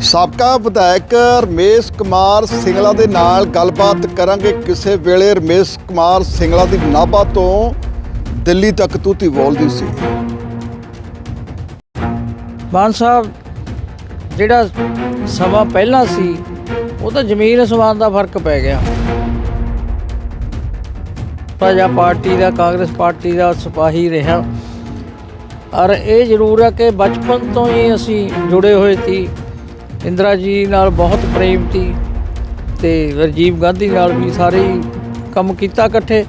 ਸਾਬਕਾ ਵਿਧਾਇਕ ਰਮੇਸ਼ ਕੁਮਾਰ ਸਿੰਗਲਾ ਦੇ ਨਾਲ ਗੱਲਬਾਤ ਕਰਾਂਗੇ ਕਿਸੇ ਵੇਲੇ। ਰਮੇਸ਼ ਕੁਮਾਰ ਸਿੰਗਲਾ ਦੀ ਨਾਭਾ ਤੋਂ ਦਿੱਲੀ ਤੱਕ ਤੂਤੀ ਬੋਲਦੀ ਸੀ। ਮਾਨ ਸਾਹਿਬ, ਜਿਹੜਾ ਸਮਾਂ ਪਹਿਲਾਂ ਸੀ, ਉਹ ਤਾਂ ਜ਼ਮੀਨ ਅਸਮਾਨ ਦਾ ਫ਼ਰਕ ਪੈ ਗਿਆ। ਪ੍ਰਜਾ ਪਾਰਟੀ ਦਾ, ਕਾਂਗਰਸ ਪਾਰਟੀ ਦਾ ਸਿਪਾਹੀ ਰਿਹਾ। ਔਰ ਇਹ ਜ਼ਰੂਰ ਹੈ ਕਿ ਬਚਪਨ ਤੋਂ ਹੀ ਅਸੀਂ ਜੁੜੇ ਹੋਏ ਸੀ। ਇੰਦਰਾ ਜੀ ਨਾਲ ਬਹੁਤ ਪ੍ਰੇਮ ਸੀ ਤੇ ਰਾਜੀਵ ਗਾਂਧੀ ਨਾਲ ਵੀ ਸਾਰੇ ਕੰਮ ਕੀਤਾ ਇਕੱਠੇ।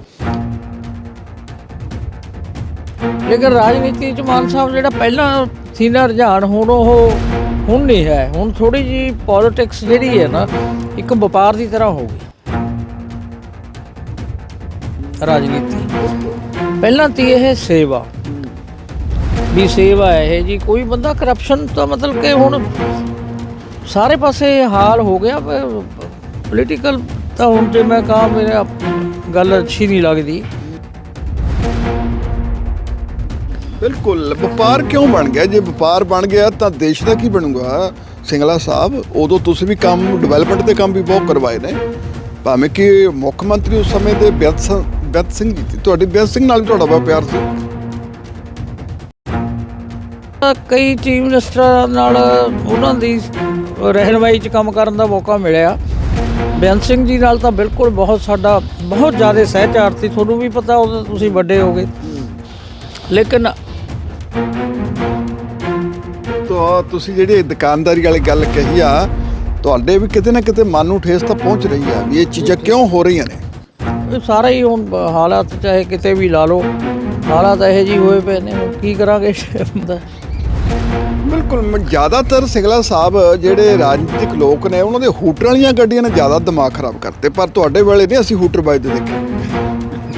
ਲੇਕਿਨ ਰਾਜਨੀਤੀ ਚ ਮਾਨ ਸਾਹਿਬ ਜਿਹੜਾ ਪਹਿਲਾਂ ਸੀ ਨਾ, ਰੁਝਾਨ ਹੁਣ ਉਹ ਹੁਣ ਨਹੀਂ ਹੈ। ਹੁਣ ਥੋੜੀ ਜੀ ਪੋਲਿਟਿਕਸ ਜਿਹੜੀ ਹੈ ਨਾ, ਇੱਕ ਵਪਾਰ ਦੀ ਤਰ੍ਹਾਂ ਹੋ ਗਈ। ਰਾਜਨੀਤੀ। ਪਹਿਲਾਂ ਤੀ ਇਹ ਸੇਵਾ। ਵੀ ਸੇਵਾ ਹੈ ਇਹ ਜੀ, ਕੋਈ ਬੰਦਾ ਕਰਪਸ਼ਨ ਤਾਂ ਮਤਲਬ ਕਿ ਹੁਣ ਸਾਰੇ ਪਾਸੇ ਹਾਲ ਹੋ ਗਿਆ ਪੋਲੀਟੀਕਲ ਤਾਂ ਹੁਣ ਜੇ ਮੈਂ ਕਹਾਂ ਮੇਰੇ ਗੱਲ ਅੱਛੀ ਨਹੀਂ ਲੱਗਦੀ। ਬਿਲਕੁਲ, ਵਪਾਰ ਕਿਉਂ ਬਣ ਗਿਆ? ਜੇ ਵਪਾਰ ਬਣ ਗਿਆ ਤਾਂ ਦੇਸ਼ ਦਾ ਕੀ ਬਣੂਗਾ? ਸਿੰਗਲਾ ਸਾਹਿਬ, ਉਦੋਂ ਤੁਸੀਂ ਵੀ ਕੰਮ ਡਿਵੈਲਪਮੈਂਟ ਦੇ ਕੰਮ ਵੀ ਬਹੁਤ ਕਰਵਾਏ ਨੇ। ਭਾਵੇਂ ਕਿ ਮੁੱਖ ਮੰਤਰੀ ਉਸ ਸਮੇਂ ਦੇ ਬੇਅੰਤ ਸਿੰਘ- ਬੇਅੰਤ ਸਿੰਘ ਜੀ ਸੀ। ਤੁਹਾਡੀ ਬੇਅੰਤ ਸਿੰਘ ਨਾਲ ਵੀ ਤੁਹਾਡਾ ਬਹੁਤ ਪਿਆਰ ਸੀ। ਕਈ ਚੀਫ ਮਿਨਿਸਟਰਾਂ ਨਾਲ ਉਹਨਾਂ ਦੀ ਰਹਿਨਮਾਈ 'ਚ ਕੰਮ ਕਰਨ ਦਾ ਮੌਕਾ ਮਿਲਿਆ। ਬੇਅੰਤ ਸਿੰਘ ਜੀ ਨਾਲ ਤਾਂ ਬਿਲਕੁਲ ਬਹੁਤ ਸਾਡਾ ਬਹੁਤ ਜ਼ਿਆਦਾ ਸਹਿਚਾਰ ਸੀ ਤੁਹਾਨੂੰ ਵੀ ਪਤਾ ਉਦੋਂ ਤੁਸੀਂ ਵੱਡੇ ਹੋਗੇ ਲੇਕਿਨ ਤਾਂ ਤੁਸੀਂ ਜਿਹੜੀ ਇਹ ਦੁਕਾਨਦਾਰੀ ਵਾਲੀ ਗੱਲ ਕਹੀ ਆ ਤੁਹਾਡੇ ਵੀ ਕਿਤੇ ਨਾ ਕਿਤੇ ਮਨ ਨੂੰ ਠੇਸ ਤਾਂ ਪਹੁੰਚ ਰਹੀ ਆ ਵੀ ਇਹ ਚੀਜ਼ਾਂ ਕਿਉਂ ਹੋ ਰਹੀਆਂ ਨੇ? ਇਹ ਸਾਰਾ ਹੀ ਹੁਣ ਹਾਲਾਤ ਚਾਹੇ ਕਿਤੇ ਵੀ ਲਾ ਲਓ ਹਾਲਾਤ ਇਹੋ ਜਿਹੇ ਹੋਏ ਪਏ ਨੇ ਕੀ ਕਰਾਂਗੇ? ਬਿਲਕੁਲ, ਮ- ਜ਼ਿਆਦਾਤਰ ਸਿੰਗਲਾ ਸਾਹਿਬ ਜਿਹੜੇ ਰਾਜਨੀਤਿਕ ਲੋਕ ਨੇ, ਉਹਨਾਂ ਦੇ ਹੂਟਰ ਵਾਲੀਆਂ ਗੱਡੀਆਂ ਨੇ ਜ਼ਿਆਦਾ ਦਿਮਾਗ ਖਰਾਬ ਕਰਤੇ, ਪਰ ਤੁਹਾਡੇ ਵੇਲੇ ਨਹੀਂ ਅਸੀਂ ਹੂਟਰ ਵੱਜਦੇ ਦੇਖੇ।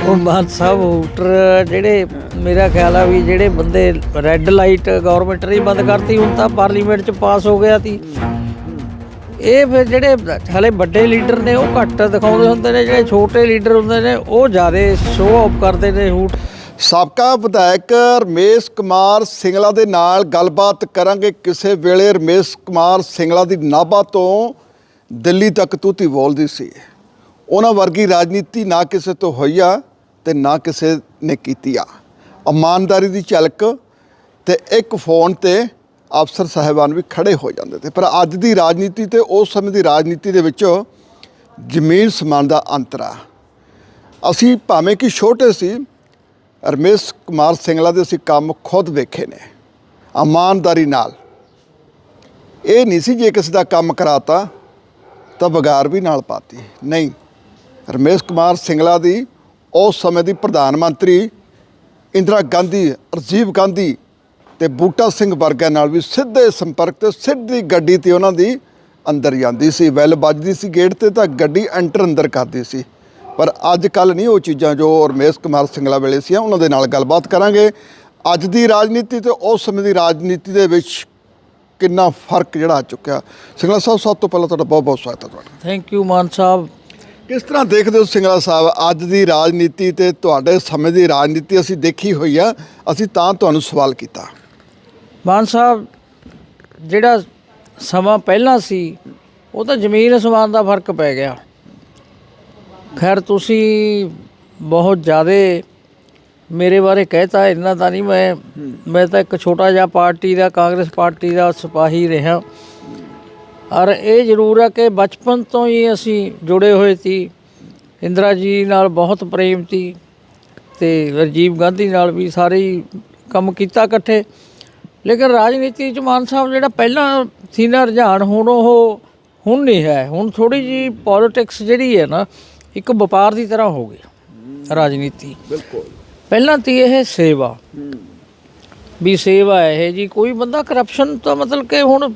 ਉਹ ਮਾਨ ਸਾਹਿਬ, ਹੂਟਰ ਜਿਹੜੇ ਮੇਰਾ ਖਿਆਲ ਆ ਵੀ ਜਿਹੜੇ ਬੰਦੇ ਰੈੱਡ ਲਾਈਟ ਗਵਰਨਮੈਂਟ ਨੇ ਬੰਦ ਕਰਤੀ, ਹੁਣ ਤਾਂ ਪਾਰਲੀਮੈਂਟ ਚ ਪਾਸ ਹੋ ਗਿਆ ਸੀ ਇਹ ਫਿਰ ਜਿਹੜੇ ਹਲੇ ਵੱਡੇ ਲੀਡਰ ਨੇ, ਉਹ ਘੱਟ ਦਿਖਾਉਂਦੇ ਹੁੰਦੇ ਨੇ, ਜਿਹੜੇ ਛੋਟੇ ਲੀਡਰ ਹੁੰਦੇ ਨੇ, ਉਹ ਜ਼ਿਆਦਾ ਸ਼ੋਅ ਆਫ ਕਰਦੇ ਨੇ ਹੂਟ ਸਾਬਕਾ ਵਿਧਾਇਕ ਰਮੇਸ਼ ਕੁਮਾਰ ਸਿੰਗਲਾ ਦੇ ਨਾਲ ਗੱਲਬਾਤ ਕਰਾਂਗੇ ਕਿਸੇ ਵੇਲੇ। ਰਮੇਸ਼ ਕੁਮਾਰ ਸਿੰਗਲਾ ਦੀ ਨਾਭਾ ਤੋਂ ਦਿੱਲੀ ਤੱਕ ਤੂਤੀ ਬੋਲਦੀ ਸੀ। ਉਹਨਾਂ ਵਰਗੀ ਰਾਜਨੀਤੀ ਨਾ ਕਿਸੇ ਤੋਂ ਹੋਈ ਆ ਤੇ ਨਾ ਕਿਸੇ ਨੇ ਕੀਤੀ ਆ। ਇਮਾਨਦਾਰੀ ਦੀ ਝਲਕ ਤੇ ਇੱਕ ਫੋਨ ਤੇ ਅਫਸਰ ਸਾਹਿਬਾਨ ਵੀ ਖੜੇ ਹੋ ਜਾਂਦੇ ਤੇ, ਪਰ ਅੱਜ ਦੀ ਰਾਜਨੀਤੀ ਤੇ ਉਸ ਸਮੇਂ ਦੀ ਰਾਜਨੀਤੀ ਦੇ ਵਿੱਚ ਜ਼ਮੀਨ ਸਮਾਨ ਦਾ ਅੰਤਰ ਆ। ਅਸੀਂ ਭਾਵੇਂ ਕਿ ਛੋਟੇ ਸੀ ਰਮੇਸ਼ ਕੁਮਾਰ ਸਿੰਗਲਾ ਦੇ ਅਸੀਂ ਕੰਮ ਖੁਦ ਵੇਖੇ ਨੇ, ਇਮਾਨਦਾਰੀ ਨਾਲ। ਇਹ ਨਹੀਂ ਸੀ ਜੇ ਕਿਸੇ ਦਾ ਕੰਮ ਕਰਾਤਾ, ਤਾਂ ਵਿਗਾਰ ਵੀ ਨਾਲ ਪਾਤੀ। ਨਹੀਂ ਰਮੇਸ਼ ਕੁਮਾਰ ਸਿੰਗਲਾ ਦੀ ਉਸ ਸਮੇਂ ਦੀ ਪ੍ਰਧਾਨ ਮੰਤਰੀ ਇੰਦਰਾ ਗਾਂਧੀ, ਰਾਜੀਵ ਗਾਂਧੀ ਤੇ ਬੂਟਾ ਸਿੰਘ ਵਰਗਿਆਂ ਨਾਲ ਵੀ ਸਿੱਧੇ ਸੰਪਰਕ ਤੇ ਸਿੱਧੀ ਗੱਡੀ ਤੇ ਉਹਨਾਂ ਦੀ ਅੰਦਰ ਜਾਂਦੀ ਸੀ, ਵੈਲ ਵੱਜਦੀ ਸੀ ਗੇਟ ਤੇ ਤਾਂ ਗੱਡੀ ਐਂਟਰ ਅੰਦਰ ਕਰਦੀ ਸੀ। ਪਰ ਅੱਜ ਕੱਲ ਨਹੀਂ ਉਹ ਚੀਜ਼ਾਂ ਜੋ ਰਮੇਸ਼ ਕੁਮਾਰ ਸਿੰਗਲਾ ਵੇਲੇ ਸੀ ਉਹਨਾਂ ਦੇ ਨਾਲ ਗੱਲਬਾਤ ਕਰਾਂਗੇ। ਅੱਜ ਦੀ ਰਾਜਨੀਤੀ ਤੇ ਉਸ ਸਮੇਂ ਦੀ ਰਾਜਨੀਤੀ ਦੇ ਵਿੱਚ ਕਿੰਨਾ ਫ਼ਰਕ ਜਿਹੜਾ ਆ ਚੁੱਕਿਆ। ਸਿੰਗਲਾ ਸਾਹਿਬ ਸਭ ਤੋਂ ਪਹਿਲਾਂ ਤੁਹਾਡਾ ਬਹੁਤ ਬਹੁਤ ਸਵਾਗਤ ਹੈ ਤੁਹਾਡਾ। Thank you Mann Sahib. ਕਿਸ ਤਰ੍ਹਾਂ ਦੇਖਦੇ ਹੋ ਸਿੰਗਲਾ ਸਾਹਿਬ ਅੱਜ ਦੀ ਰਾਜਨੀਤੀ ਤੇ ਤੁਹਾਡੇ ਸਮੇਂ ਦੀ ਰਾਜਨੀਤੀ ਅਸੀਂ ਦੇਖੀ ਹੋਈ ਆ ਅਸੀਂ ਤਾਂ ਤੁਹਾਨੂੰ ਸਵਾਲ ਕੀਤਾ। ਮਾਨ ਸਾਹਿਬ ਜਿਹੜਾ ਸਮਾਂ ਪਹਿਲਾਂ ਸੀ ਉਹ ਤਾਂ ਜ਼ਮੀਨ ਅਸਮਾਨ ਦਾ ਫ਼ਰਕ ਪੈ ਗਿਆ। ਖੈਰ, ਤੁਸੀਂ ਬਹੁਤ ਜ਼ਿਆਦਾ ਮੇਰੇ ਬਾਰੇ ਕਹਿਤਾ, ਇੰਨਾ ਤਾਂ ਨਹੀਂ ਮੈਂ ਮੈਂ ਤਾਂ ਇੱਕ ਛੋਟਾ ਜਿਹਾ ਪਾਰਟੀ ਦਾ, ਕਾਂਗਰਸ ਪਾਰਟੀ ਦਾ ਸਿਪਾਹੀ ਰਿਹਾ। ਔਰ ਇਹ ਜ਼ਰੂਰ ਹੈ ਕਿ ਬਚਪਨ ਤੋਂ ਹੀ ਅਸੀਂ ਜੁੜੇ ਹੋਏ ਸੀ। ਇੰਦਰਾ ਜੀ ਨਾਲ ਬਹੁਤ ਪ੍ਰੇਮ ਸੀ ਤੇ ਰਾਜੀਵ ਗਾਂਧੀ ਨਾਲ ਵੀ ਸਾਰੇ ਹੀ ਕੰਮ ਕੀਤਾ ਇਕੱਠੇ। ਲੇਕਿਨ ਰਾਜਨੀਤੀ ਚ ਮਾਨ ਸਾਹਿਬ ਜਿਹੜਾ ਪਹਿਲਾਂ ਸੀ ਨਾ ਰੁਝਾਨ, ਹੁਣ ਉਹ, ਹੁਣ ਨਹੀਂ ਹੈ। ਹੁਣ ਥੋੜੀ ਜੀ ਪੋਲਿਟਿਕਸ ਜਿਹੜੀ ਹੈ ਨਾ ਇੱਕ ਵਪਾਰ ਦੀ ਤਰ੍ਹਾਂ ਹੋ ਗਈ ਰਾਜਨੀਤੀ। ਬਿਲਕੁਲ। ਪਹਿਲਾਂ ਤੀ ਇਹ ਸੇਵਾ। ਵੀ ਸੇਵਾ ਇਹ ਜੀ ਕੋਈ ਬੰਦਾ ਕਰਪਸ਼ਨ ਤਾਂ ਮਤਲਬ ਕਿ ਹੁਣ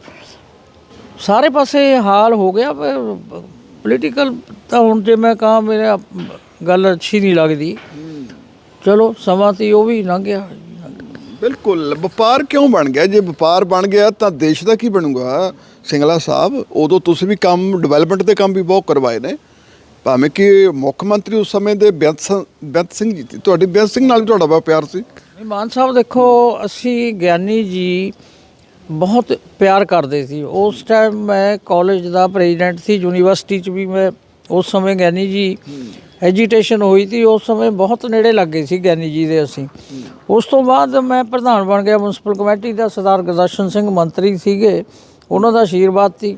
ਸਾਰੇ ਪਾਸੇ ਹਾਲ ਹੋ ਗਿਆ ਪੋਲੀਟੀਕਲ ਤਾਂ ਹੁਣ ਜੇ ਮੈਂ ਕਹਾਂ ਮੇਰਾ ਗੱਲ ਅੱਛੀ ਨਹੀਂ ਲੱਗਦੀ। ਚਲੋ ਸਮਾਂ ਤੀ ਉਹ ਵੀ ਲੰਘ ਗਿਆ। ਬਿਲਕੁਲ। ਵਪਾਰ ਕਿਉਂ ਬਣ ਗਿਆ? ਜੇ ਵਪਾਰ ਬਣ ਗਿਆ ਤਾਂ ਦੇਸ਼ ਦਾ ਕੀ ਬਣੂਗਾ? ਸਿੰਗਲਾ ਸਾਹਿਬ ਉਦੋਂ ਤੁਸੀਂ ਵੀ ਕੰਮ ਡਿਵੈਲਪਮੈਂਟ ਦੇ ਕੰਮ ਵੀ ਬਹੁਤ ਕਰਵਾਏ ਨੇ। ਭਾਵੇਂ ਕਿ ਮੁੱਖ ਮੰਤਰੀ ਉਸ ਸਮੇਂ ਦੇ ਬੇਅੰਤ ਸਿੰਘ- ਬੇਅੰਤ ਸਿੰਘ ਜੀ ਸੀ ਤੁਹਾਡੀ ਬੇਅੰਤ ਸਿੰਘ ਨਾਲ ਵੀ ਤੁਹਾਡਾ ਬਹੁਤ ਪਿਆਰ ਸੀ। ਨਹੀਂ, ਮਾਨ ਸਾਹਿਬ, ਦੇਖੋ, ਅਸੀਂ ਗਿਆਨੀ ਜੀ ਬਹੁਤ ਪਿਆਰ ਕਰਦੇ ਸੀ। ਉਸ ਟਾਈਮ ਮੈਂ ਕਾਲਜ ਦਾ ਪ੍ਰੈਜ਼ੀਡੈਂਟ ਸੀ ਯੂਨੀਵਰਸਿਟੀ 'ਚ ਵੀ ਮੈਂ ਉਸ ਸਮੇਂ ਗਿਆਨੀ ਜੀ ਐਜੀਟੇਸ਼ਨ ਹੋਈ ਸੀ। ਉਸ ਸਮੇਂ ਬਹੁਤ ਨੇੜੇ ਲੱਗੇ ਸੀ ਗਿਆਨੀ ਜੀ ਦੇ ਅਸੀਂ। ਉਸ ਤੋਂ ਬਾਅਦ ਮੈਂ ਪ੍ਰਧਾਨ ਬਣ ਗਿਆ ਮਿਊਨਿਸਪਲ ਕਮੇਟੀ ਦਾ ਸਰਦਾਰ ਗੁਰਦਰਸ਼ਨ ਸਿੰਘ ਮੰਤਰੀ ਸੀਗੇ। ਉਹਨਾਂ ਦਾ ਆਸ਼ੀਰਵਾਦ ਸੀ।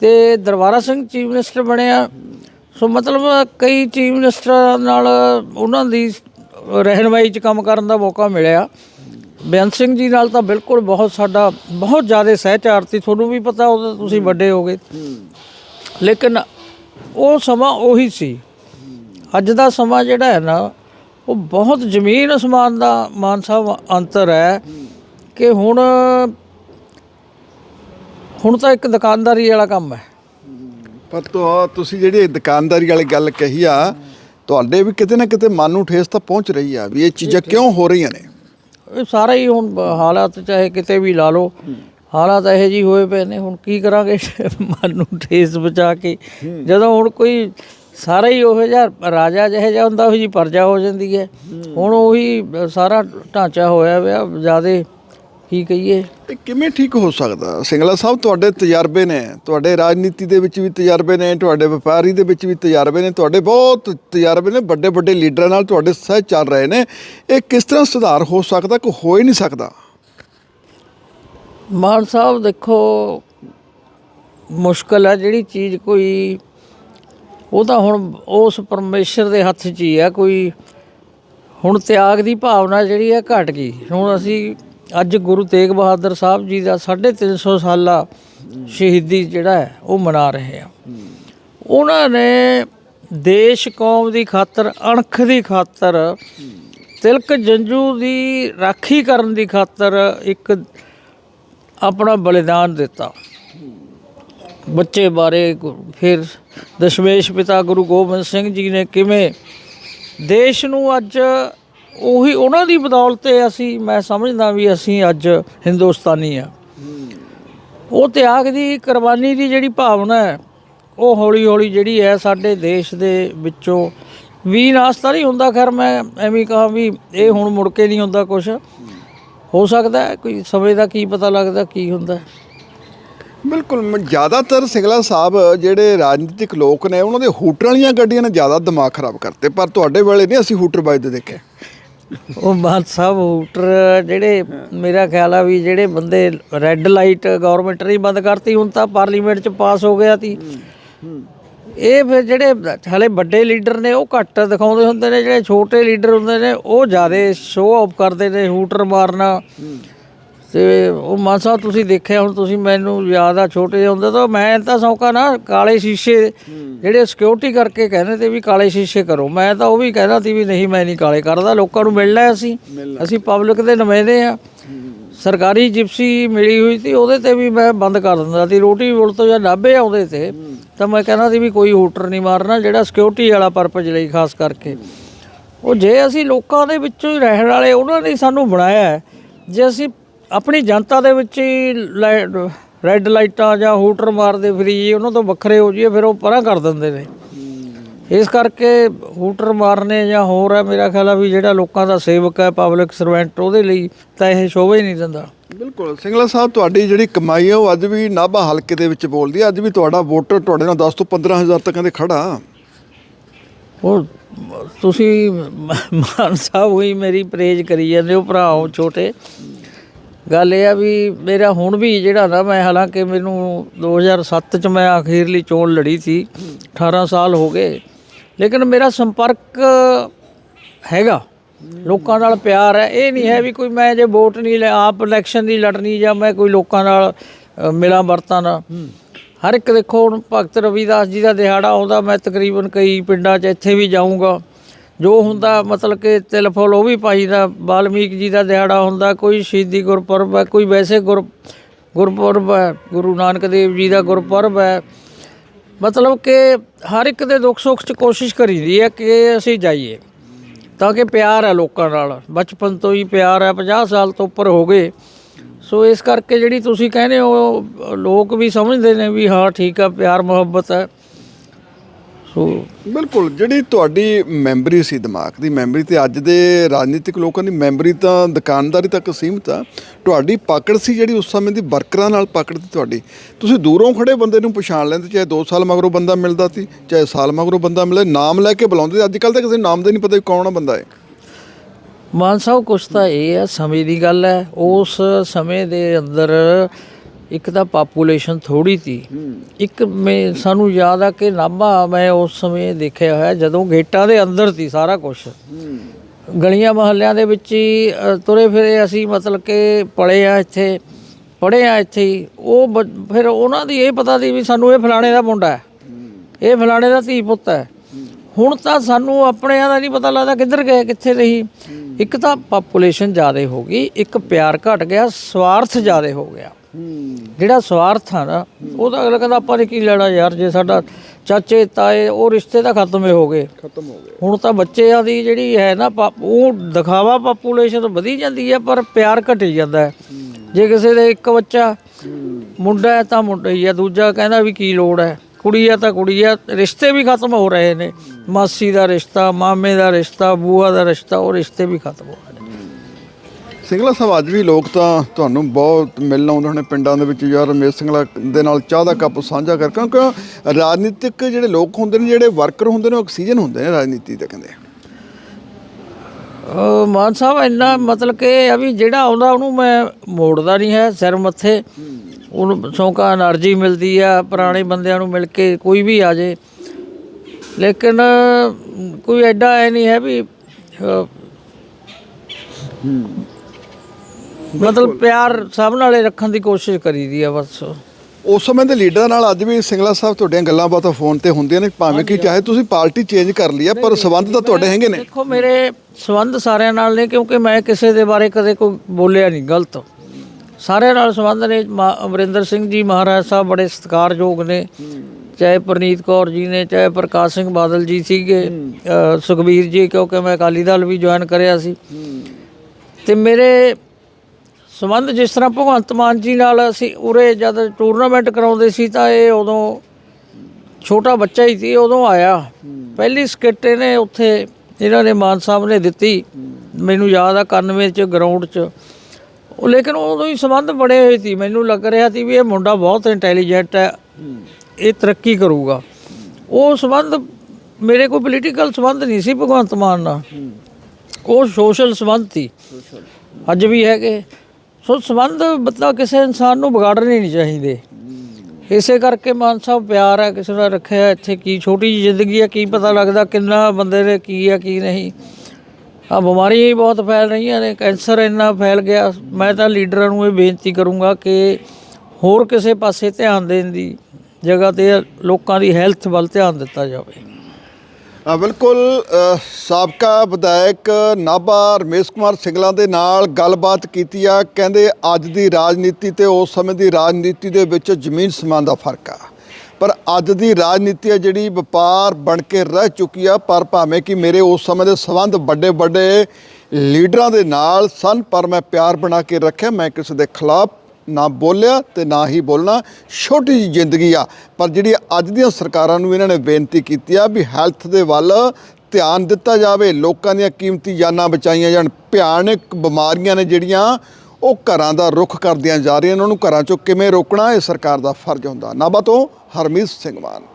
ਤੇ ਦਰਬਾਰਾ ਸਿੰਘ ਚੀਫ ਮਿਨਿਸਟਰ ਬਣਿਆ। ਸੋ ਮਤਲਬ ਕਈ ਚੀਫ ਮਿਨਿਸਟਰਾਂ ਨਾਲ ਉਹਨਾਂ ਦੀ ਰਹਿਨਮਾਈ 'ਚ ਕੰਮ ਕਰਨ ਦਾ ਮੌਕਾ ਮਿਲਿਆ। ਬੇਅੰਤ ਸਿੰਘ ਜੀ ਨਾਲ ਤਾਂ ਬਿਲਕੁਲ ਬਹੁਤ ਸਾਡਾ ਬਹੁਤ ਜ਼ਿਆਦਾ ਸਹਿਚਾਰ ਸੀ ਤੁਹਾਨੂੰ ਵੀ ਪਤਾ ਉਦੋਂ ਤੁਸੀਂ ਵੱਡੇ ਹੋ ਗਏ। ਲੇਕਿਨ ਉਹ ਸਮਾਂ ਉਹੀ ਸੀ। ਅੱਜ ਦਾ ਸਮਾਂ ਜਿਹੜਾ ਹੈ ਨਾ, ਉਹ ਬਹੁਤ ਜ਼ਮੀਨ ਅਸਮਾਨ ਦਾ ਮਾਨ ਸਾਹਿਬ ਅੰਤਰ ਹੈ ਕਿ ਹੁਣ ਹੁਣ ਤਾਂ ਇੱਕ ਦੁਕਾਨਦਾਰੀ ਵਾਲਾ ਕੰਮ ਹੈ। ਪਰ ਤੁਹਾ- ਤੁਸੀਂ ਜਿਹੜੀ ਦੁਕਾਨਦਾਰੀ ਵਾਲੀ ਗੱਲ ਕਹੀ ਆ, ਤੁਹਾਡੇ ਵੀ ਕਿਤੇ ਨਾ ਕਿਤੇ ਮਨ ਨੂੰ ਠੇਸ ਤਾਂ ਪਹੁੰਚ ਰਹੀ ਆ ਵੀ ਇਹ ਚੀਜ਼ਾਂ ਕਿਉਂ ਹੋ ਰਹੀਆਂ ਨੇ? ਇਹ ਸਾਰਾ ਹੀ ਹੁਣ ਹਾਲਾਤ ਚਾਹੇ ਕਿਤੇ ਵੀ ਲਾ ਲਓ, ਹਾਲਾਤ ਇਹੋ ਜਿਹੀ ਹੋਏ ਪਏ ਨੇ, ਹੁਣ ਕੀ ਕਰਾਂਗੇ? ਮਨ ਨੂੰ ਠੇਸ ਬਚਾ ਕੇ। ਜਦੋਂ ਹੁਣ ਕੋਈ ਸਾਰਾ ਹੀ ਉਹ ਜਿਹਾ ਰਾਜਾ ਜਿਹੋ ਜਿਹਾ ਹੁੰਦਾ, ਉਹ ਜੀ ਪਰਜਾ ਹੋ ਜਾਂਦੀ ਹੈ। ਹੁਣ ਉਹੀ ਸਾਰਾ ਢਾਂਚਾ ਹੋਇਆ ਪਿਆ, ਜਿਆਦੇ ਕੀ ਕਹੀਏ? ਇਹ ਕਿਵੇਂ ਠੀਕ ਹੋ ਸਕਦਾ? ਸਿੰਗਲਾ ਸਾਹਿਬ ਤੁਹਾਡੇ ਤਜਰਬੇ ਨੇ ਤੁਹਾਡੇ ਰਾਜਨੀਤੀ ਦੇ ਵਿੱਚ ਵੀ ਤਜਰਬੇ ਨੇ ਤੁਹਾਡੇ ਵਪਾਰੀ ਦੇ ਵਿੱਚ ਵੀ ਤਜਰਬੇ ਨੇ ਤੁਹਾਡੇ ਬਹੁਤ ਤਜਰਬੇ ਨੇ ਵੱਡੇ ਵੱਡੇ ਲੀਡਰਾਂ ਨਾਲ ਤੁਹਾਡੇ ਸਹਿ ਚੱਲ ਰਹੇ ਨੇ। ਇਹ ਕਿਸ ਤਰ੍ਹਾਂ ਸੁਧਾਰ ਹੋ ਸਕਦਾ ਕਿ ਹੋ ਹੀ ਨਹੀਂ ਸਕਦਾ? ਮਾਨ ਸਾਹਿਬ ਦੇਖੋ ਮੁਸ਼ਕਲ ਹੈ ਜਿਹੜੀ ਚੀਜ਼ ਕੋਈ ਉਹ ਤਾਂ ਹੁਣ ਉਸ ਪਰਮੇਸ਼ਰ ਦੇ ਹੱਥ 'ਚ ਹੀ ਹੈ ਕੋਈ ਹੁਣ ਤਿਆਗ ਦੀ ਭਾਵਨਾ ਜਿਹੜੀ ਹੈ ਘਟ ਗਈ। ਹੁਣ ਅਸੀਂ ਅੱਜ ਗੁਰੂ ਤੇਗ ਬਹਾਦਰ ਸਾਹਿਬ ਜੀ ਦਾ 350 ਸਾਲਾ ਸ਼ਹੀਦੀ ਜਿਹੜਾ ਹੈ, ਉਹ ਮਨਾ ਰਹੇ ਆ। ਉਹਨਾਂ ਨੇ ਦੇਸ਼ ਕੌਮ ਦੀ ਖਾਤਰ, ਅਣਖ ਦੀ ਖਾਤਰ, ਤਿਲਕ ਜੰਜੂ ਦੀ ਰਾਖੀ ਕਰਨ ਦੀ ਖਾਤਰ ਇੱਕ ਆਪਣਾ ਬਲੀਦਾਨ ਦਿੱਤਾ। ਬੱਚੇ ਬਾਰੇ ਗੁ- ਫਿਰ ਦਸ਼ਮੇਸ਼ ਪਿਤਾ ਗੁਰੂ ਗੋਬਿੰਦ ਸਿੰਘ ਜੀ ਨੇ ਕਿਵੇਂ ਦੇਸ਼ ਨੂੰ ਅੱਜ ਉਹੀ ਉਹਨਾਂ ਦੀ ਬਦੌਲਤ ਅਸੀਂ, ਮੈਂ ਸਮਝਦਾ ਵੀ ਅਸੀਂ ਅੱਜ ਹਿੰਦੁਸਤਾਨੀ ਆ। ਉਹ ਤਿਆਗ ਦੀ, ਕੁਰਬਾਨੀ ਦੀ ਜਿਹੜੀ ਭਾਵਨਾ ਹੈ, ਉਹ ਹੌਲੀ ਹੌਲੀ ਜਿਹੜੀ ਹੈ ਸਾਡੇ ਦੇਸ਼ ਦੇ ਵਿੱਚੋਂ ਵੀ ਨਾਸਤਾ ਨਹੀਂ ਹੁੰਦਾ, ਖੈਰ ਮੈਂ ਐਵੇਂ ਕਹਾਂ ਵੀ ਇਹ ਹੁਣ ਮੁੜ ਕੇ ਨਹੀਂ ਹੁੰਦਾ ਕੁਝ ਹੋ ਸਕਦਾ ਕੋਈ ਸਮੇਂ ਦਾ ਕੀ ਪਤਾ ਲੱਗਦਾ, ਕੀ ਹੁੰਦਾ ਬਿਲਕੁਲ ਜ਼ਿਆਦਾਤਰ ਸਿੰਗਲਾ ਸਾਹਿਬ ਜਿਹੜੇ ਰਾਜਨੀਤਿਕ ਲੋਕ ਨੇ, ਉਹਨਾਂ ਦੇ ਹੂਟਰ ਵਾਲੀਆਂ ਗੱਡੀਆਂ ਨੇ ਜ਼ਿਆਦਾ ਦਿਮਾਗ ਖਰਾਬ ਕਰਤੇ, ਪਰ ਤੁਹਾਡੇ ਵੇਲੇ ਨਹੀਂ, ਅਸੀਂ ਹੂਟਰ ਵੱਜਦੇ ਦੇਖੇ। ਉਹ ਬਾਦ ਸਾਹਿਬ ਹੂਟਰ ਜਿਹੜੇ ਮੇਰਾ ਖਿਆਲ ਆ ਵੀ ਜਿਹੜੇ ਬੰਦੇ ਰੈੱਡ ਲਾਈਟ ਗਵਰਨਮੈਂਟ ਨੇ ਬੰਦ ਕਰਤੀ, ਹੁਣ ਤਾਂ ਪਾਰਲੀਮੈਂਟ ਚ ਪਾਸ ਹੋ ਗਿਆ ਸੀ। ਇਹ ਫਿਰ ਜਿਹੜੇ ਹਲੇ ਵੱਡੇ ਲੀਡਰ ਨੇ, ਉਹ ਘੱਟ ਦਿਖਾਉਂਦੇ ਹੁੰਦੇ ਨੇ, ਜਿਹੜੇ ਛੋਟੇ ਲੀਡਰ ਹੁੰਦੇ ਨੇ, ਉਹ ਜ਼ਿਆਦਾ ਸ਼ੋਅ ਆਫ ਕਰਦੇ ਨੇ, ਹੂਟਰ ਮਾਰਨਾ। ਤੇ ਉਹ ਮਾਨ ਸਾਹਿਬ ਤੁਸੀਂ ਦੇਖਿਆ ਹੁਣ ਤੁਸੀਂ ਮੈਨੂੰ ਯਾਦ ਆ ਛੋਟੇ ਜਿਹੇ ਹੁੰਦੇ ਤਾਂ ਮੈਂ ਤਾਂ ਸੌਕਾ ਨਾ ਕਾਲੇ ਸ਼ੀਸ਼ੇ ਜਿਹੜੇ ਸਿਕਿਉਰਿਟੀ ਕਰਕੇ ਕਹਿੰਦੇ ਤੇ ਵੀ ਕਾਲੇ ਸ਼ੀਸ਼ੇ ਕਰੋ। ਮੈਂ ਤਾਂ ਉਹ ਵੀ ਕਹਿੰਦਾ ਸੀ ਵੀ ਨਹੀਂ ਮੈਂ ਨਹੀਂ ਕਾਲੇ ਕਰਦਾ ਲੋਕਾਂ ਨੂੰ ਮਿਲਣਾ ਹੈ ਅਸੀਂ। ਅਸੀਂ ਪਬਲਿਕ ਦੇ ਨੁਮਾਇੰਦੇ ਆ ਸਰਕਾਰੀ ਜਿਪਸੀ ਮਿਲੀ ਹੋਈ ਸੀ ਉਹਦੇ ਤੇ ਵੀ ਮੈਂ ਬੰਦ ਕਰ ਦਿੰਦਾ ਸੀ। ਰੋਟੀ ਬੋਲ ਤੋਂ ਜਾਂ ਨਾਭੇ ਆਉਂਦੇ ਤੇ ਤਾਂ ਮੈਂ ਕਹਿੰਦਾ ਸੀ ਵੀ ਕੋਈ ਹੂਟਰ ਨਹੀਂ ਮਾਰਨਾ ਜਿਹੜਾ ਸਿਕਿਉਰਿਟੀ ਵਾਲਾ ਪਰਪਸ ਲਈ ਖਾਸ ਕਰਕੇ। ਉਹ ਜੇ ਅਸੀਂ ਲੋਕਾਂ ਦੇ ਵਿੱਚੋਂ ਹੀ ਰਹਿਣ ਵਾਲੇ ਉਹਨਾਂ ਨੇ ਸਾਨੂੰ ਬਣਾਇਆ ਜੇ ਅਸੀਂ ਆਪਣੀ ਜਨਤਾ ਦੇ ਵਿੱਚ ਹੀ ਰੈੱਡ ਲਾਈਟਾਂ ਜਾਂ ਹੂਟਰ ਮਾਰਦੇ ਫਰੀ ਉਹਨਾਂ ਤੋਂ ਵੱਖਰੇ ਹੋ ਜਾਈਏ ਫਿਰ ਉਹ ਪਰਾਂ ਕਰ ਦਿੰਦੇ ਨੇ। ਇਸ ਕਰਕੇ ਹੂਟਰ ਮਾਰਨੇ ਜਾਂ ਹੋਰ ਹੈ ਮੇਰਾ ਖਿਆਲ ਆ ਵੀ ਜਿਹੜਾ ਲੋਕਾਂ ਦਾ ਸੇਵਕ ਹੈ ਪਬਲਿਕ ਸਰਵੈਂਟ ਉਹਦੇ ਲਈ ਤਾਂ ਇਹ ਸ਼ੋਭਾ ਹੀ ਨਹੀਂ ਦਿੰਦਾ। ਬਿਲਕੁਲ। ਸਿੰਗਲਾ ਸਾਹਿਬ ਤੁਹਾਡੀ ਜਿਹੜੀ ਕਮਾਈ ਹੈ ਉਹ ਅੱਜ ਵੀ ਨਾਭਾ ਹਲਕੇ ਦੇ ਵਿੱਚ ਬੋਲਦੀ ਹੈ। ਅੱਜ ਵੀ ਤੁਹਾਡਾ ਵੋਟਰ ਤੁਹਾਡੇ ਨਾਲ 10 ਤੋਂ 15000 ਤੱਕ ਦੇ ਖੜਾ। ਉਹ ਤੁਸੀਂ ਮ- ਮਾਨ ਸਾਹਿਬ ਹੋਈ ਮੇਰੀ ਪ੍ਰੇਜ ਕਰੀ ਜਾਂਦੇ ਹੋ ਭਰਾਓ ਛੋਟੇ। ਗੱਲ ਇਹ ਆ ਵੀ ਮੇਰਾ ਹੁਣ ਵੀ ਜਿਹੜਾ ਨਾ ਮੈਂ ਹਾਲਾਂਕਿ ਮੈਨੂੰ 2007 ਚ ਮੈਂ ਅਖੀਰਲੀ ਚੋਣ ਲੜੀ ਸੀ 18 ਸਾਲ ਹੋ ਗਏ। ਲੇਕਿਨ ਮੇਰਾ ਸੰਪਰਕ ਹੈਗਾ ਲੋਕਾਂ ਨਾਲ ਪਿਆਰ ਹੈ। ਇਹ ਨਹੀਂ ਹੈ ਵੀ ਕੋਈ ਮੈਂ ਜੇ ਵੋਟ ਨਹੀਂ ਲੈ ਆਪ ਇਲੈਕਸ਼ਨ ਦੀ ਲੜਨੀ ਜਾਂ ਮੈਂ ਕੋਈ ਲੋਕਾਂ ਨਾਲ ਮਿਲਾਂ ਵਰਤਾਂ ਨਾ ਹਰ ਇੱਕ ਦੇਖੋ ਹੁਣ ਭਗਤ ਰਵਿਦਾਸ ਜੀ ਦਾ ਦਿਹਾੜਾ ਆਉਂਦਾ ਮੈਂ ਤਕਰੀਬਨ ਕਈ ਪਿੰਡਾਂ 'ਚ ਇੱਥੇ ਵੀ ਜਾਊਂਗਾ। ਜੋ ਹੁੰਦਾ ਮਤਲਬ ਕਿ ਤਿਲ ਫੁੱਲ ਉਹ ਵੀ ਪਾਈਦਾ, ਵਾਲਮੀਕ ਜੀ ਦਾ ਦਿਹਾੜਾ ਹੁੰਦਾ, ਕੋਈ ਸ਼ਹੀਦੀ ਗੁਰਪੁਰਬ ਹੈ, ਕੋਈ ਵੈਸੇ ਗੁਰ, ਗੁਰਪੁਰਬ ਹੈ, ਗੁਰੂ ਨਾਨਕ ਦੇਵ ਜੀ ਦਾ ਗੁਰਪੁਰਬ ਹੈ। ਮਤਲਬ ਕਿ ਹਰ ਇੱਕ ਦੇ ਦੁੱਖ ਸੁੱਖ 'ਚ ਕੋਸ਼ਿਸ਼ ਕਰੀਦੀ ਹੈ ਕਿ ਅਸੀਂ ਜਾਈਏ। ਤਾਂ ਕਿ ਪਿਆਰ ਹੈ ਲੋਕਾਂ ਨਾਲ, ਬਚਪਨ ਤੋਂ ਹੀ ਪਿਆਰ ਹੈ 50 ਸਾਲ ਤੋਂ ਉੱਪਰ ਹੋ ਗਏ। ਸੋ ਇਸ ਕਰਕੇ ਜਿਹੜੀ ਤੁਸੀਂ ਕਹਿੰਦੇ ਹੋ, ਲੋਕ ਵੀ ਸਮਝਦੇ ਨੇ ਵੀ ਹਾਂ, ਠੀਕ ਆ ਪਿਆਰ ਮੁਹੱਬਤ ਹੈ। ਸੋ ਬਿਲਕੁਲ ਜਿਹੜੀ ਤੁਹਾਡੀ ਮੈਮਰੀ ਸੀ ਦਿਮਾਗ ਦੀ ਮੈਮਰੀ ਤੇ ਅੱਜ ਦੇ ਰਾਜਨੀਤਿਕ ਲੋਕਾਂ ਦੀ ਮੈਮਰੀ ਤਾਂ ਦੁਕਾਨਦਾਰੀ ਤੱਕ ਸੀਮਿਤ ਆ ਤੁਹਾਡੀ ਪਕੜ ਸੀ ਜਿਹੜੀ ਉਸ ਸਮੇਂ ਦੀ ਵਰਕਰਾਂ ਨਾਲ ਪਕੜ ਸੀ ਤੁਹਾਡੀ। ਤੁਸੀਂ ਦੂਰੋਂ ਖੜੇ ਬੰਦੇ ਨੂੰ ਪਛਾਣ ਲੈਂਦੇ ਚਾਹੇ 2 ਸਾਲ ਮਗਰੋਂ ਬੰਦਾ ਮਿਲਦਾ ਸੀ ਚਾਹੇ ਸਾਲ ਮਗਰੋਂ ਬੰਦਾ ਮਿਲੇ ਨਾਮ ਲੈ ਕੇ ਬੁਲਾਉਂਦੇ। ਅੱਜ ਕੱਲ ਤਾਂ ਕਿਸੇ ਨਾਮ ਦਾ ਨਹੀਂ ਪਤਾ ਕੌਣ ਆ ਬੰਦਾ ਹੈ ਮਾਨ ਸਾਹਿਬ ਕੁਛ ਤਾਂ ਇਹ ਹੈ ਸਮੇਂ ਦੀ ਗੱਲ ਹੈ। ਉਸ ਸਮੇਂ ਦੇ ਅੰਦਰ ਇੱਕ ਤਾਂ ਪਾਪੂਲੇਸ਼ਨ ਥੋੜੀ ਸੀ। ਇੱਕ ਮੈਂ ਸਾਨੂੰ ਯਾਦ ਆ ਕਿ ਨਾਭਾ ਮੈਂ ਉਸ ਸਮੇਂ ਦੇਖਿਆ ਹੋਇਆ ਜਦੋਂ ਗੇਟਾਂ ਦੇ ਅੰਦਰ ਸੀ ਸਾਰਾ ਕੁਝ ਗਲੀਆਂ ਮਹੱਲਿਆਂ ਦੇ ਵਿੱਚ ਹੀ ਤੁਰੇ ਫਿਰੇ ਅਸੀਂ ਮਤਲਬ ਕਿ ਪਲੇ ਆ ਇੱਥੇ ਪੜ੍ਹੇ ਆ ਇੱਥੇ ਹੀ। ਉਹ ਫਿਰ ਉਹਨਾਂ ਦੀ ਇਹ ਪਤਾ ਸੀ ਵੀ ਸਾਨੂੰ ਇਹ ਫਲਾਣੇ ਦਾ ਮੁੰਡਾ ਹੈ। ਇਹ ਫਲਾਣੇ ਦਾ ਧੀ ਪੁੱਤ ਹੈ। ਹੁਣ ਤਾਂ ਸਾਨੂੰ ਆਪਣਿਆਂ ਦਾ ਨਹੀਂ ਪਤਾ ਲੱਗਦਾ ਕਿੱਧਰ ਗਏ ਕਿੱਥੇ ਰਹੀ। ਇੱਕ ਤਾਂ ਪਾਪੂਲੇਸ਼ਨ ਜ਼ਿਆਦਾ ਹੋ ਗਈ ਇੱਕ ਪਿਆਰ ਘਟ ਗਿਆ ਸਵਾਰਥ ਜ਼ਿਆਦਾ ਹੋ ਗਿਆ। ਜਿਹੜਾ ਸਵਾਰਥ ਆ ਨਾ ਉਹ ਤਾਂ ਅਗਲਾ ਕਹਿੰਦਾ ਆਪਾਂ ਨੇ ਕੀ ਲੈਣਾ ਯਾਰ ਜੇ ਸਾਡਾ ਚਾਚੇ ਤਾਏ ਉਹ ਰਿਸ਼ਤੇ ਤਾਂ ਖਤਮ ਹੀ ਹੋ ਗਏ। ਖਤਮ ਹੋ ਗਏ। ਹੁਣ ਤਾਂ ਬੱਚਿਆਂ ਦੀ ਜਿਹੜੀ ਹੈ ਨਾ ਉਹ ਦਿਖਾਵਾ ਪਾਪੂਲੇਸ਼ਨ ਵਧੀ ਜਾਂਦੀ ਹੈ ਪਰ ਪਿਆਰ ਘਟੀ ਜਾਂਦਾ ਹੈ। ਜੇ ਕਿਸੇ ਦੇ ਇੱਕ ਬੱਚਾ ਮੁੰਡਾ ਹੈ ਤਾਂ ਮੁੰਡਾ ਹੀ ਹੈ ਦੂਜਾ ਕਹਿੰਦਾ ਵੀ ਕੀ ਲੋੜ ਹੈ। ਕੁੜੀ ਹੈ ਤਾਂ ਕੁੜੀ ਹੈ ਰਿਸ਼ਤੇ ਵੀ ਖਤਮ ਹੋ ਰਹੇ ਨੇ। ਮਾਸੀ ਦਾ ਰਿਸ਼ਤਾ ਮਾਮੇ ਦਾ ਰਿਸ਼ਤਾ ਬੂਆ ਦਾ ਰਿਸ਼ਤਾ ਉਹ ਰਿਸ਼ਤੇ ਵੀ ਖਤਮ ਹੋ ਰਹੇ ਸਿੰਗਲਾ ਸਮਾਜ ਵੀ ਲੋਕ ਤਾਂ ਤੁਹਾਨੂੰ ਬਹੁਤ ਮਿਲ ਆਉਂਦੇ ਹੋਣੇ ਪਿੰਡਾਂ ਦੇ ਵਿੱਚ, ਯਾਰ ਰਮੇਸ਼ ਸਿੰਗਲਾ ਦੇ ਨਾਲ ਚਾਹ ਦਾ ਕੱਪ ਸਾਂਝਾ ਕਰ, ਕਿਉਂਕਿ ਰਾਜਨੀਤਿਕ ਜਿਹੜੇ ਲੋਕ ਹੁੰਦੇ ਨੇ, ਜਿਹੜੇ ਵਰਕਰ ਹੁੰਦੇ ਨੇ ਆਕਸੀਜਨ ਹੁੰਦੇ ਨੇ ਰਾਜਨੀਤੀ ਦੇ ਕਹਿੰਦੇ ਮਾਨ ਸਾਹਿਬ, ਇੰਨਾ ਮਤਲਬ ਕਿ ਆ ਵੀ ਜਿਹੜਾ ਆਉਂਦਾ, ਉਹਨੂੰ ਮੈਂ ਮੋੜਦਾ ਨਹੀਂ ਹੈ ਸਿਰ ਮੱਥੇ। ਉਹਨੂੰ ਸੌਂਕਾ એનર્ਜੀ ਮਿਲਦੀ ਆ, ਪੁਰਾਣੇ ਬੰਦਿਆਂ ਨੂੰ ਮਿਲ ਕੇ ਕੋਈ ਵੀ ਆ ਜੇ। ਲੇਕਿਨ ਕੋਈ ਐਡਾ ਐ ਨਹੀਂ ਹੈ ਵੀ ਮਤਲਬ ਪਿਆਰ ਸਭ ਨਾਲੇ ਰੱਖਣ ਦੀ ਕੋਸ਼ਿਸ਼ ਕਰੀਦੀ ਆ ਬਸ। ਉਸ ਸਮੇਂ ਦੇ ਲੀਡਰਾਂ ਨਾਲ ਅੱਜ ਵੀ ਸਿੰਗਲਾ ਸਾਹਿਬ ਤੁਹਾਡੀਆਂ ਗੱਲਾਂ ਬਾਤਾਂ ਫੋਨ ਤੇ ਹੁੰਦੀਆਂ ਨੇ ਭਾਵੇਂ ਕਿ ਚਾਹੇ ਤੁਸੀਂ ਪਾਰਟੀ ਚੇਂਜ ਕਰ ਲਈ ਆ ਪਰ ਸਬੰਧ ਤਾਂ ਤੁਹਾਡੇ ਹੈਗੇ ਨੇ। ਦੇਖੋ ਮੇਰੇ ਸੰਬੰਧ ਸਾਰਿਆਂ ਨਾਲ ਨੇ ਕਿਉਂਕਿ ਮੈਂ ਕਿਸੇ ਦੇ ਬਾਰੇ ਕਦੇ ਕੋਈ ਬੋਲਿਆ ਨਹੀਂ ਗਲਤ। ਸਾਰਿਆਂ ਨਾਲ ਸੰਬੰਧ ਨੇ ਮਾ- ਅਮਰਿੰਦਰ ਸਿੰਘ ਜੀ ਮਹਾਰਾਜ ਸਾਹਿਬ ਬੜੇ ਸਤਿਕਾਰਯੋਗ ਨੇ। ਚਾਹੇ ਪ੍ਰਨੀਤ ਕੌਰ ਜੀ ਨੇ ਚਾਹੇ ਪ੍ਰਕਾਸ਼ ਸਿੰਘ ਬਾਦਲ ਜੀ ਸੀਗੇ ਅ, ਸੁਖਬੀਰ ਜੀ ਕਿਉਂਕਿ ਮੈਂ ਅਕਾਲੀ ਦਲ ਵੀ ਜੁਆਇਨ ਕਰਿਆ ਸੀ। ਤੇ ਮੇਰੇ ਸੰਬੰਧ ਜਿਸ ਤਰ੍ਹਾਂ ਭਗਵੰਤ ਮਾਨ ਜੀ ਨਾਲ ਅਸੀਂ ਉਰੇ ਜਦ ਟੂਰਨਾਮੈਂਟ ਕਰਾਉਂਦੇ ਸੀ ਤਾਂ ਇਹ ਉਦੋਂ ਛੋਟਾ ਬੱਚਾ ਹੀ ਸੀ ਉਦੋਂ ਆਇਆ। ਪਹਿਲੀ ਸਕਿੱਟ ਇਹਨੇ ਉੱਥੇ ਇਹਨਾਂ ਨੇ ਮਾਨ ਸਾਹਿਬ ਨੇ ਦਿੱਤੀ। ਮੈਨੂੰ ਯਾਦ ਆ 91 ਚ ਗਰਾਊਂਡ 'ਚ। ਉਹ ਲੇਕਿਨ ਉਦੋਂ ਹੀ ਸੰਬੰਧ ਬੜੇ ਹੋਏ ਸੀ। ਮੈਨੂੰ ਲੱਗ ਰਿਹਾ ਸੀ ਵੀ ਇਹ ਮੁੰਡਾ ਬਹੁਤ ਇੰਟੈਲੀਜੈਂਟ ਹੈ। ਇਹ ਤਰੱਕੀ ਕਰੂਗਾ। ਉਹ ਸੰਬੰਧ ਮੇਰੇ ਕੋਈ ਪੋਲੀਟੀਕਲ ਸੰਬੰਧ ਨਹੀਂ ਸੀ ਭਗਵੰਤ ਮਾਨ ਨਾਲ। ਉਹ ਸੋਸ਼ਲ ਸੰਬੰਧ ਸੀ। ਅੱਜ ਵੀ ਹੈਗੇ। ਸੋ ਸੰਬੰਧ ਮਤਲਬ ਕਿਸੇ ਇਨਸਾਨ ਨੂੰ ਵਿਗਾੜਨੇ ਨਹੀਂ ਚਾਹੀਦੇ। ਇਸੇ ਕਰਕੇ ਮਾਨ ਸਾਹਿਬ ਪਿਆਰ ਹੈ, ਕਿਸੇ ਨਾਲ ਰੱਖਿਆ ਇੱਥੇ ਕੀ ਛੋਟੀ ਜਿਹੀ ਜ਼ਿੰਦਗੀ ਹੈ, ਕੀ ਪਤਾ ਲੱਗਦਾ ਕਿੰਨਾ ਬੰਦੇ ਨੇ ਕੀ ਹੈ, ਕੀ ਨਹੀਂ। ਆ ਬਿਮਾਰੀਆਂ ਹੀ ਬਹੁਤ ਫੈਲ ਰਹੀਆਂ ਨੇ, ਕੈਂਸਰ ਇੰਨਾ ਫੈਲ ਗਿਆ। ਮੈਂ ਤਾਂ ਲੀਡਰਾਂ ਨੂੰ ਇਹ ਬੇਨਤੀ ਕਰੂੰਗਾ ਕਿ ਹੋਰ ਕਿਸੇ ਪਾਸੇ ਧਿਆਨ ਦੇਣ ਦੀ ਜਗ੍ਹਾ ਤੇ ਲੋਕਾਂ ਦੀ ਹੈਲਥ ਵੱਲ ਧਿਆਨ ਦਿੱਤਾ ਜਾਵੇ। ਆ ਬਿਲਕੁਲ ਅ, ਸਾਬਕਾ ਵਿਧਾਇਕ ਨਾਭਾ ਰਮੇਸ਼ ਕੁਮਾਰ ਸਿੰਗਲਾ ਦੇ ਨਾਲ ਗੱਲਬਾਤ ਕੀਤੀ ਆ। ਕਹਿੰਦੇ ਅੱਜ ਦੀ ਰਾਜਨੀਤੀ ਤੇ ਉਸ ਸਮੇਂ ਦੀ ਰਾਜਨੀਤੀ ਦੇ ਵਿੱਚ ਜ਼ਮੀਨ ਸਮਾਨ ਦਾ ਫ਼ਰਕ ਆ। ਪਰ ਅੱਜ ਦੀ ਰਾਜਨੀਤੀ ਆ ਜਿਹੜੀ ਵਪਾਰ ਬਣ ਕੇ ਰਹਿ ਚੁੱਕੀ ਆ। ਪਰ ਭਾਵੇਂ ਕਿ ਮੇਰੇ ਉਸ ਸਮੇਂ ਦੇ ਸੰਬੰਧ ਵੱਡੇ ਵੱਡੇ ਲੀਡਰਾਂ ਦੇ ਨਾਲ ਸਨ ਪਰ ਮੈਂ ਪਿਆਰ ਬਣਾ ਕੇ ਰੱਖਿਆ। ਮੈਂ ਕਿਸੇ ਦੇ ਖਿਲਾਫ ਨਾ ਬੋਲਿਆ ਤੇ ਨਾ ਹੀ ਬੋਲਣਾ ਛੋਟੀ ਜਿਹੀ ਜ਼ਿੰਦਗੀ ਆ। ਪਰ ਜਿਹੜੀ ਅੱਜ ਦੀਆਂ ਸਰਕਾਰਾਂ ਨੂੰ ਇਹਨਾਂ ਨੇ ਬੇਨਤੀ ਕੀਤੀ ਆ ਵੀ ਹੈਲਥ ਦੇ ਵੱਲ ਧਿਆਨ ਦਿੱਤਾ ਜਾਵੇ, ਲੋਕਾਂ ਦੀਆਂ ਕੀਮਤੀ ਜਾਨਾਂ ਬਚਾਈਆਂ ਜਾਣ, ਭਿਆਨਕ ਬਿਮਾਰੀਆਂ ਨੇ ਜਿਹੜੀਆਂ ਉਹ ਘਰਾਂ ਦਾ ਰੁਖ ਕਰਦੀਆਂ ਜਾ ਰਹੀਆਂ ਉਹਨਾਂ ਨੂੰ ਘਰਾਂ ਚੋਂ ਕਿਵੇਂ ਰੋਕਣਾ, ਇਹ ਸਰਕਾਰ ਦਾ ਫਰਜ਼ ਹੁੰਦਾ। ਨਾਭਾ ਤੋਂ ਹਰਮੀਤ ਸਿੰਘ ਮਾਨ।